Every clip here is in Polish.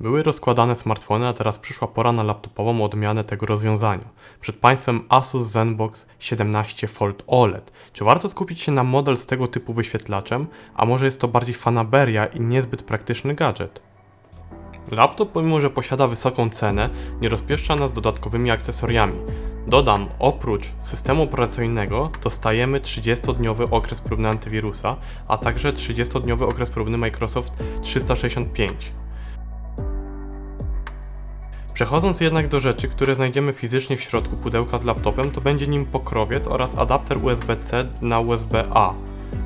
Były rozkładane smartfony, a teraz przyszła pora na laptopową odmianę tego rozwiązania. Przed Państwem Asus ZenBox 17 Fold OLED. Czy warto skupić się na model z tego typu wyświetlaczem, a może jest to bardziej fanaberia i niezbyt praktyczny gadżet? Laptop, pomimo że posiada wysoką cenę, nie rozpieszcza nas dodatkowymi akcesoriami. Dodam, oprócz systemu operacyjnego dostajemy 30-dniowy okres próbny antywirusa, a także 30-dniowy okres próbny Microsoft 365. Przechodząc jednak do rzeczy, które znajdziemy fizycznie w środku pudełka z laptopem, to będzie nim pokrowiec oraz adapter USB-C na USB-A.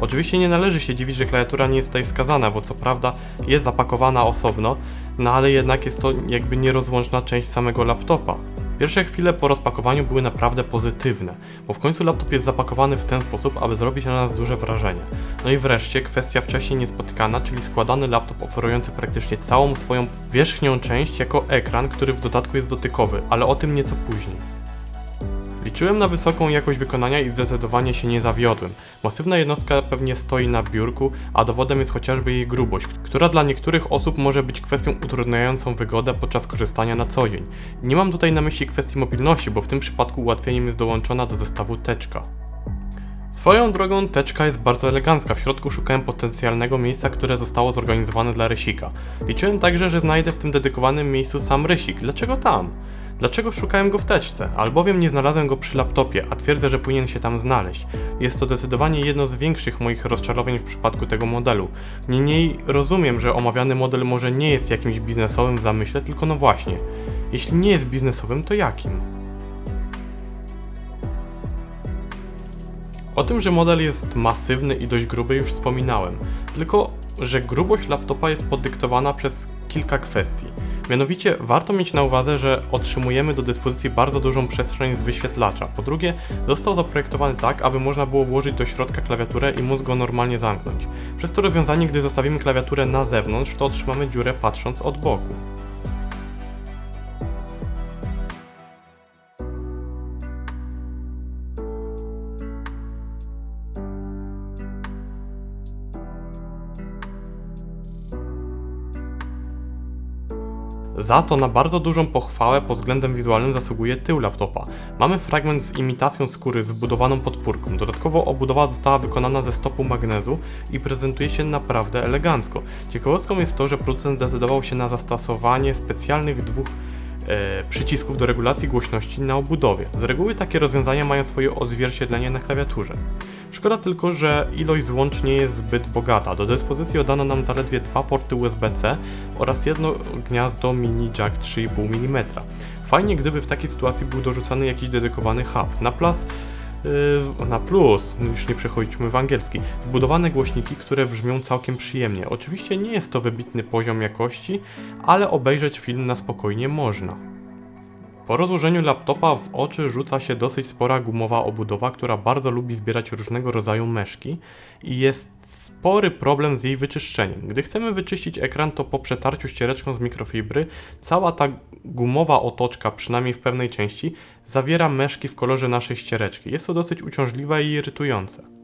Oczywiście nie należy się dziwić, że klawiatura nie jest tutaj wskazana, bo co prawda jest zapakowana osobno, no ale jednak jest to jakby nierozłączna część samego laptopa. Pierwsze chwile po rozpakowaniu były naprawdę pozytywne, bo w końcu laptop jest zapakowany w ten sposób, aby zrobić na nas duże wrażenie. No i wreszcie kwestia wcześniej niespotykana, czyli składany laptop oferujący praktycznie całą swoją wierzchnią część jako ekran, który w dodatku jest dotykowy, ale o tym nieco później. Liczyłem na wysoką jakość wykonania i zdecydowanie się nie zawiodłem. Masywna jednostka pewnie stoi na biurku, a dowodem jest chociażby jej grubość, która dla niektórych osób może być kwestią utrudniającą wygodę podczas korzystania na co dzień. Nie mam tutaj na myśli kwestii mobilności, bo w tym przypadku ułatwieniem jest dołączona do zestawu teczka. Swoją drogą teczka jest bardzo elegancka. W środku szukałem potencjalnego miejsca, które zostało zorganizowane dla rysika. Liczyłem także, że znajdę w tym dedykowanym miejscu sam rysik. Dlaczego tam? Dlaczego szukałem go w teczce? Albowiem nie znalazłem go przy laptopie, a twierdzę, że powinien się tam znaleźć. Jest to zdecydowanie jedno z większych moich rozczarowań w przypadku tego modelu. Niemniej rozumiem, że omawiany model może nie jest jakimś biznesowym w zamyśle, tylko no właśnie. Jeśli nie jest biznesowym, to jakim? O tym, że model jest masywny i dość gruby już wspominałem, tylko że grubość laptopa jest podyktowana przez kilka kwestii. Mianowicie warto mieć na uwadze, że otrzymujemy do dyspozycji bardzo dużą przestrzeń z wyświetlacza. Po drugie, został zaprojektowany tak, aby można było włożyć do środka klawiaturę i móc go normalnie zamknąć. Przez to rozwiązanie, gdy zostawimy klawiaturę na zewnątrz, to otrzymamy dziurę patrząc od boku. Za to na bardzo dużą pochwałę pod względem wizualnym zasługuje tył laptopa. Mamy fragment z imitacją skóry z wbudowaną podpórką. Dodatkowo obudowa została wykonana ze stopu magnezu i prezentuje się naprawdę elegancko. Ciekawostką jest to, że producent zdecydował się na zastosowanie specjalnych dwóch e, przycisków do regulacji głośności na obudowie. Z reguły takie rozwiązania mają swoje odzwierciedlenie na klawiaturze. Szkoda tylko, że ilość złącz nie jest zbyt bogata. Do dyspozycji oddano nam zaledwie dwa porty USB-C oraz jedno gniazdo mini jack 3,5 mm. Fajnie gdyby w takiej sytuacji był dorzucany jakiś dedykowany hub. Na plus, yy, na plus, już nie przechodźmy w angielski, wbudowane głośniki, które brzmią całkiem przyjemnie. Oczywiście nie jest to wybitny poziom jakości, ale obejrzeć film na spokojnie można. Po rozłożeniu laptopa w oczy rzuca się dosyć spora gumowa obudowa, która bardzo lubi zbierać różnego rodzaju meszki i jest spory problem z jej wyczyszczeniem. Gdy chcemy wyczyścić ekran, to po przetarciu ściereczką z mikrofibry cała ta gumowa otoczka, przynajmniej w pewnej części, zawiera meszki w kolorze naszej ściereczki. Jest to dosyć uciążliwe i irytujące.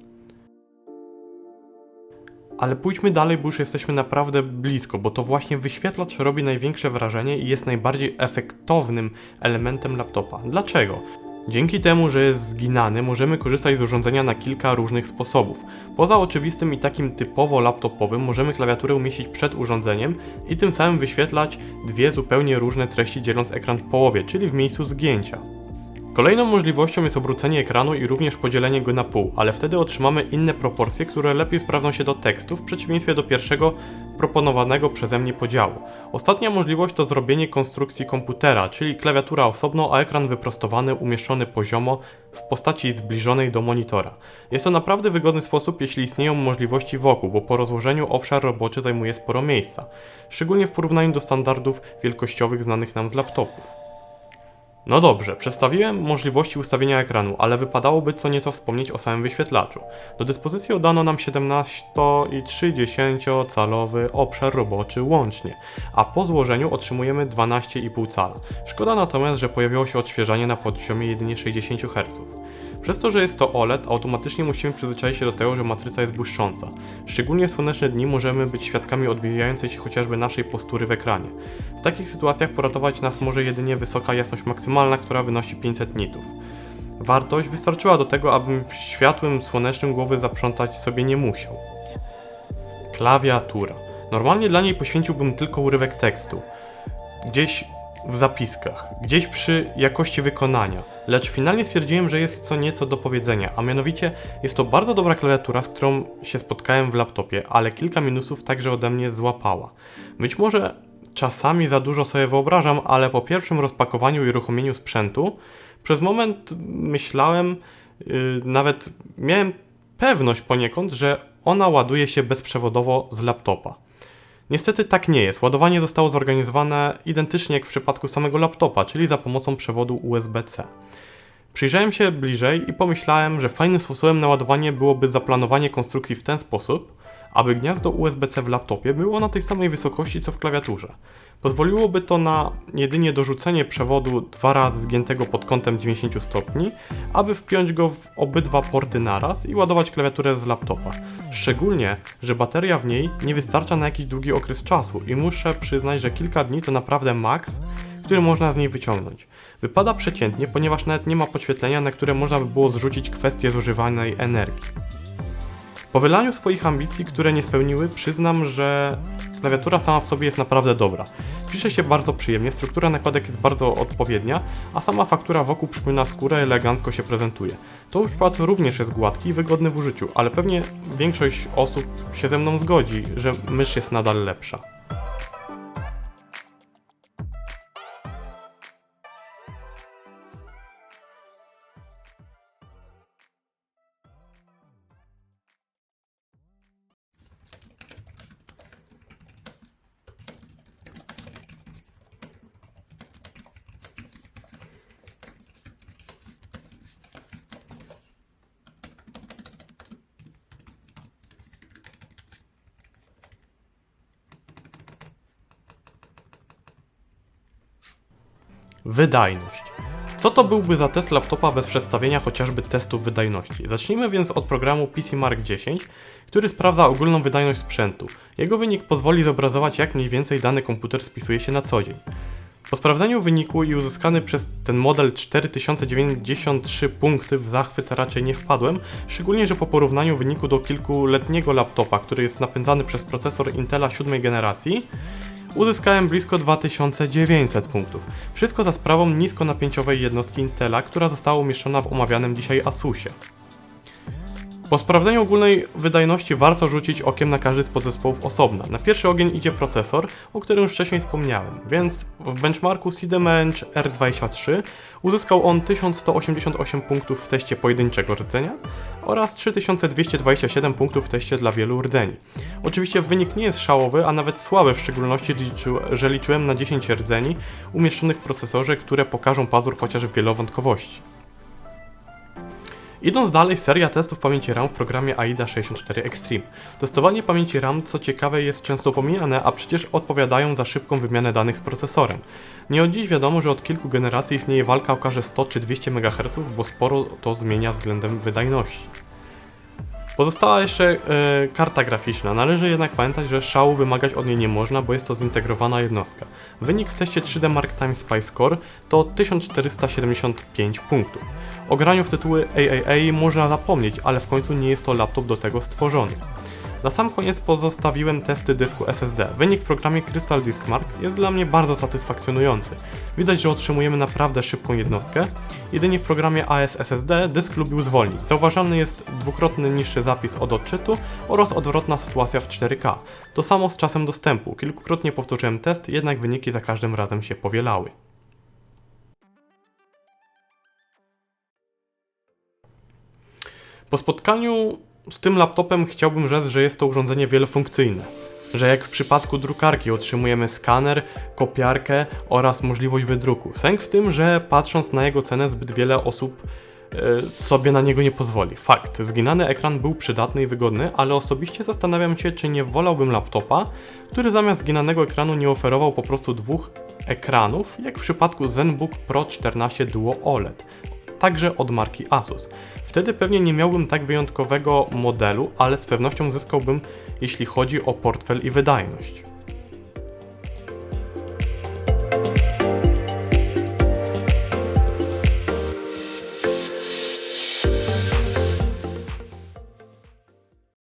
Ale pójdźmy dalej, bo już jesteśmy naprawdę blisko, bo to właśnie wyświetlacz robi największe wrażenie i jest najbardziej efektownym elementem laptopa. Dlaczego? Dzięki temu, że jest zginany, możemy korzystać z urządzenia na kilka różnych sposobów. Poza oczywistym i takim typowo laptopowym, możemy klawiaturę umieścić przed urządzeniem i tym samym wyświetlać dwie zupełnie różne treści, dzieląc ekran w połowie, czyli w miejscu zgięcia. Kolejną możliwością jest obrócenie ekranu i również podzielenie go na pół, ale wtedy otrzymamy inne proporcje, które lepiej sprawdzą się do tekstu w przeciwieństwie do pierwszego proponowanego przeze mnie podziału. Ostatnia możliwość to zrobienie konstrukcji komputera, czyli klawiatura osobno, a ekran wyprostowany, umieszczony poziomo w postaci zbliżonej do monitora. Jest to naprawdę wygodny sposób, jeśli istnieją możliwości wokół, bo po rozłożeniu obszar roboczy zajmuje sporo miejsca, szczególnie w porównaniu do standardów wielkościowych znanych nam z laptopów. No dobrze, przedstawiłem możliwości ustawienia ekranu, ale wypadałoby co nieco wspomnieć o samym wyświetlaczu. Do dyspozycji oddano nam 17 i 30 calowy obszar roboczy łącznie, a po złożeniu otrzymujemy 12,5 cala. Szkoda natomiast, że pojawiło się odświeżanie na poziomie jedynie 60 Hz. Przez to, że jest to OLED, automatycznie musimy przyzwyczaić się do tego, że matryca jest błyszcząca. Szczególnie w słoneczne dni możemy być świadkami odbijającej się chociażby naszej postury w ekranie. W takich sytuacjach poratować nas może jedynie wysoka jasność maksymalna, która wynosi 500 nitów. Wartość wystarczyła do tego, abym światłem słonecznym głowy zaprzątać sobie nie musiał. Klawiatura. Normalnie dla niej poświęciłbym tylko urywek tekstu. Gdzieś w zapiskach, gdzieś przy jakości wykonania, lecz finalnie stwierdziłem, że jest co nieco do powiedzenia, a mianowicie jest to bardzo dobra klawiatura, z którą się spotkałem w laptopie, ale kilka minusów także ode mnie złapała. Być może czasami za dużo sobie wyobrażam, ale po pierwszym rozpakowaniu i uruchomieniu sprzętu, przez moment myślałem, yy, nawet miałem pewność poniekąd, że ona ładuje się bezprzewodowo z laptopa. Niestety tak nie jest. Ładowanie zostało zorganizowane identycznie jak w przypadku samego laptopa, czyli za pomocą przewodu USB-C. Przyjrzałem się bliżej i pomyślałem, że fajnym sposobem na ładowanie byłoby zaplanowanie konstrukcji w ten sposób, aby gniazdo USB-C w laptopie było na tej samej wysokości co w klawiaturze. Pozwoliłoby to na jedynie dorzucenie przewodu dwa razy zgiętego pod kątem 90 stopni, aby wpiąć go w obydwa porty naraz i ładować klawiaturę z laptopa. Szczególnie, że bateria w niej nie wystarcza na jakiś długi okres czasu i muszę przyznać, że kilka dni to naprawdę maks, który można z niej wyciągnąć. Wypada przeciętnie, ponieważ nawet nie ma podświetlenia, na które można by było zrzucić kwestię zużywanej energii. Po wylaniu swoich ambicji, które nie spełniły, przyznam, że klawiatura sama w sobie jest naprawdę dobra. Pisze się bardzo przyjemnie, struktura nakładek jest bardzo odpowiednia, a sama faktura wokół przypomina skórę, elegancko się prezentuje. Touchpad również jest gładki i wygodny w użyciu, ale pewnie większość osób się ze mną zgodzi, że mysz jest nadal lepsza. Wydajność. Co to byłby za test laptopa bez przedstawienia chociażby testów wydajności? Zacznijmy więc od programu PC Mark 10, który sprawdza ogólną wydajność sprzętu. Jego wynik pozwoli zobrazować jak mniej więcej dany komputer spisuje się na co dzień. Po sprawdzeniu wyniku i uzyskany przez ten model 4093 punkty w zachwyt raczej nie wpadłem, szczególnie że po porównaniu wyniku do kilkuletniego laptopa, który jest napędzany przez procesor Intela 7 generacji, uzyskałem blisko 2900 punktów. Wszystko za sprawą niskonapięciowej jednostki Intela, która została umieszczona w omawianym dzisiaj Asusie. Po sprawdzeniu ogólnej wydajności warto rzucić okiem na każdy z podzespołów osobna. Na pierwszy ogień idzie procesor, o którym wcześniej wspomniałem, więc w benchmarku Cinebench R23 uzyskał on 1188 punktów w teście pojedynczego rdzenia oraz 3227 punktów w teście dla wielu rdzeni. Oczywiście wynik nie jest szałowy, a nawet słaby, w szczególności, że liczyłem na 10 rdzeni umieszczonych w procesorze, które pokażą pazur chociaż w wielowątkowości. Idąc dalej, seria testów pamięci RAM w programie AIDA 64 Extreme. Testowanie pamięci RAM, co ciekawe, jest często pomijane, a przecież odpowiadają za szybką wymianę danych z procesorem. Nie od dziś wiadomo, że od kilku generacji istnieje walka o każde 100 czy 200 MHz, bo sporo to zmienia względem wydajności. Pozostała jeszcze e, karta graficzna. Należy jednak pamiętać, że szału wymagać od niej nie można, bo jest to zintegrowana jednostka. Wynik w teście 3D Mark Time Spy Score to 1475 punktów. O graniu w tytuły AAA można zapomnieć, ale w końcu nie jest to laptop do tego stworzony. Na sam koniec pozostawiłem testy dysku SSD. Wynik w programie Crystal Disk Mark jest dla mnie bardzo satysfakcjonujący. Widać, że otrzymujemy naprawdę szybką jednostkę. Jedynie w programie ASSD dysk lubił zwolnić. Zauważalny jest dwukrotny niższy zapis od odczytu oraz odwrotna sytuacja w 4K. To samo z czasem dostępu. Kilkukrotnie powtórzyłem test, jednak wyniki za każdym razem się powielały. Po spotkaniu z tym laptopem chciałbym rzec, że jest to urządzenie wielofunkcyjne. Że jak w przypadku drukarki otrzymujemy skaner, kopiarkę oraz możliwość wydruku. Sęk w tym, że patrząc na jego cenę zbyt wiele osób e, sobie na niego nie pozwoli. Fakt, zginany ekran był przydatny i wygodny, ale osobiście zastanawiam się, czy nie wolałbym laptopa, który zamiast zginanego ekranu nie oferował po prostu dwóch ekranów, jak w przypadku ZenBook Pro 14 Duo OLED także od marki Asus. Wtedy pewnie nie miałbym tak wyjątkowego modelu, ale z pewnością zyskałbym, jeśli chodzi o portfel i wydajność.